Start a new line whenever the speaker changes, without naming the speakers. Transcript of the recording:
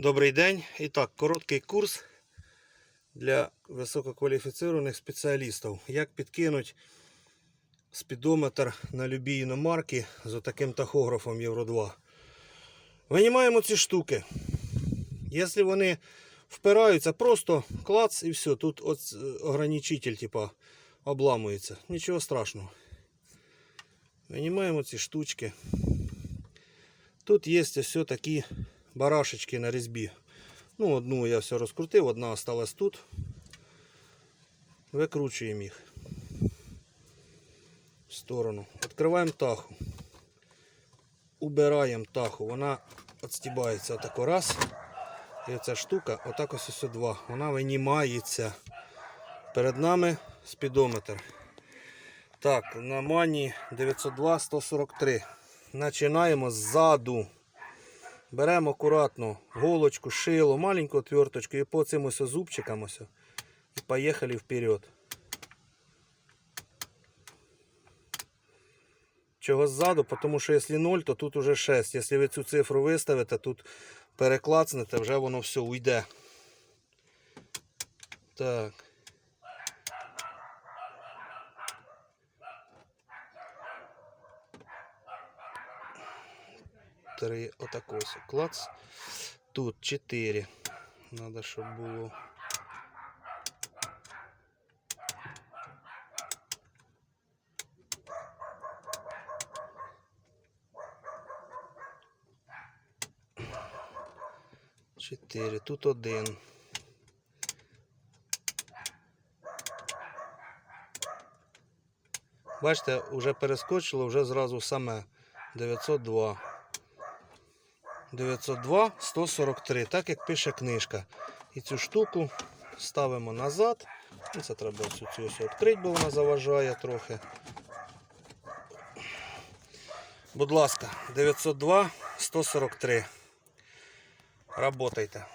Добрий день. І так, короткий курс для висококваліфіційних спеціалістів. Як підкинути спідометр на любі іномарки з таким тахографом Євро 2. Винімаємо ці штуки. Якщо вони впираються, просто клац і все. Тут е, ограничитель типа, обламується. Нічого страшного. Винімаємо ці штучки. Тут є ось такі барашечки на різьбі. Ну, одну я все розкрутив, одна осталась тут. Викручуємо їх в сторону. Відкриваємо таху. Убираємо таху. Вона відстібається отако раз. І оця штука, отак ось ось два. Вона винімається. Перед нами спідометр. Так, на мані 902 143. Починаємо ззаду. Беремо акуратно голочку, шило, маленьку отверточку і по цим ось зубчикам ось. І поїхали вперед. Чого ззаду? Тому що якщо 0, то тут уже 6. Якщо ви цю цифру виставите, тут переклацнете, вже воно все уйде. Так. Три отако ось клац. Тут 4. Надо, щоб було. Чотири. Тут один. Бачите, вже перескочило, вже зразу саме 902. 902 143, так як пише книжка. І цю штуку ставимо назад. Це треба цю цю ось відкрити, бо вона заважає трохи. Будь ласка, 902 143. Работайте.